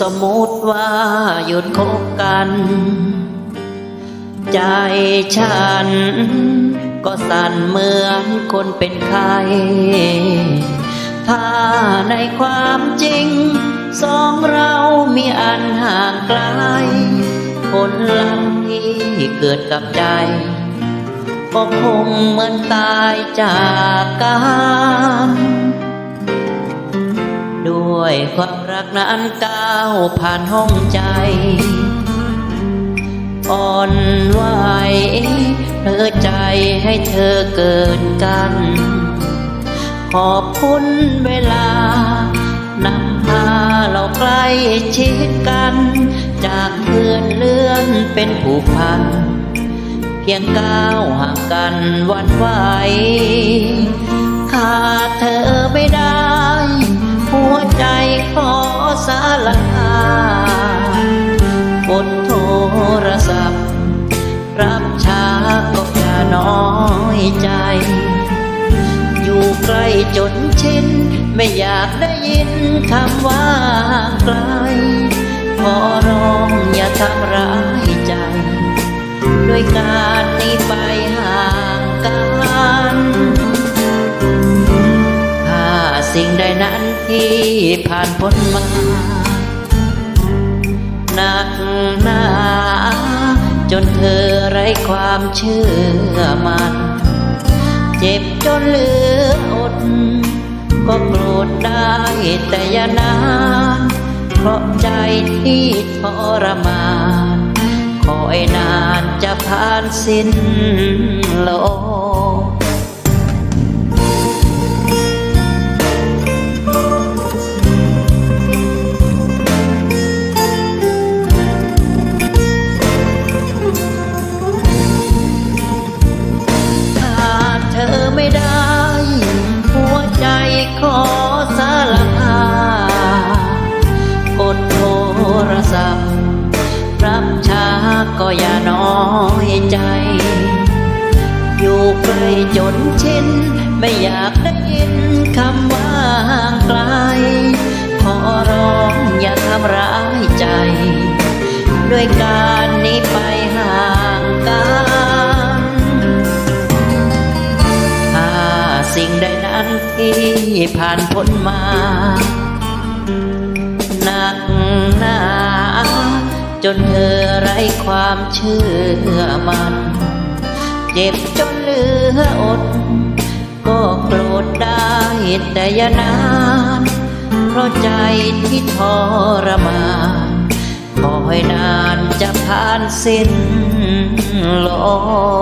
สมมติว่าหยุดคบกัน ใจฉัน ก็สั่นเหมือนคนเป็นไข้ถ้าในความจริง สองเรามีอันห่างไกลผลลัพธ์ที่เกิดกับใจ ก็คงเหมือนตายจากกัน ด้วยความรักนั้นก้าวผ่านห้องใจอ่อนไหวเธอใจให้เธอเกินกัน ขอบคุณเวลานำพาเราใกล้ชิดกัน จากเพื่อนเลื่อนเป็นผูกพัน เพียงก้าวห่างกันวันไหวขาดเธอไม่ได้าลากดโทรศัพท์ รับช้าก็อย่าน้อยใจ อยู่ใกล้จนชินไม่อยากได้ยินคำว่าไกลขอร้องอย่าทำร้ายใจ ด้วยการ สิ่งใดนั้นที่ผ่านพ้นมาหนักหนาจนเธอไร้ความเชื่อมัน เจ็บจนเหลืออด ก็โกรธได้แต่อย่านาน เพราะใจที่ทรมานคอยนานจะผ่านสิ้นโลก ใจ อยู่ใกล้จนชินไม่อยากได้ยินคำว่าห่างไกล ขอร้องอย่าทำร้ายใจ ด้วยการหนี้ไปห่างกันถ้าสิ่งใดนั้นที่ผ่านพ้นมา จนเธอไร้ความเชื่อมัน เจ็บจนเหลืออด ก็โกรธได้แต่อย่านาน เพราะใจที่ทรมานคอยนานจะผ่านสิ้นโลก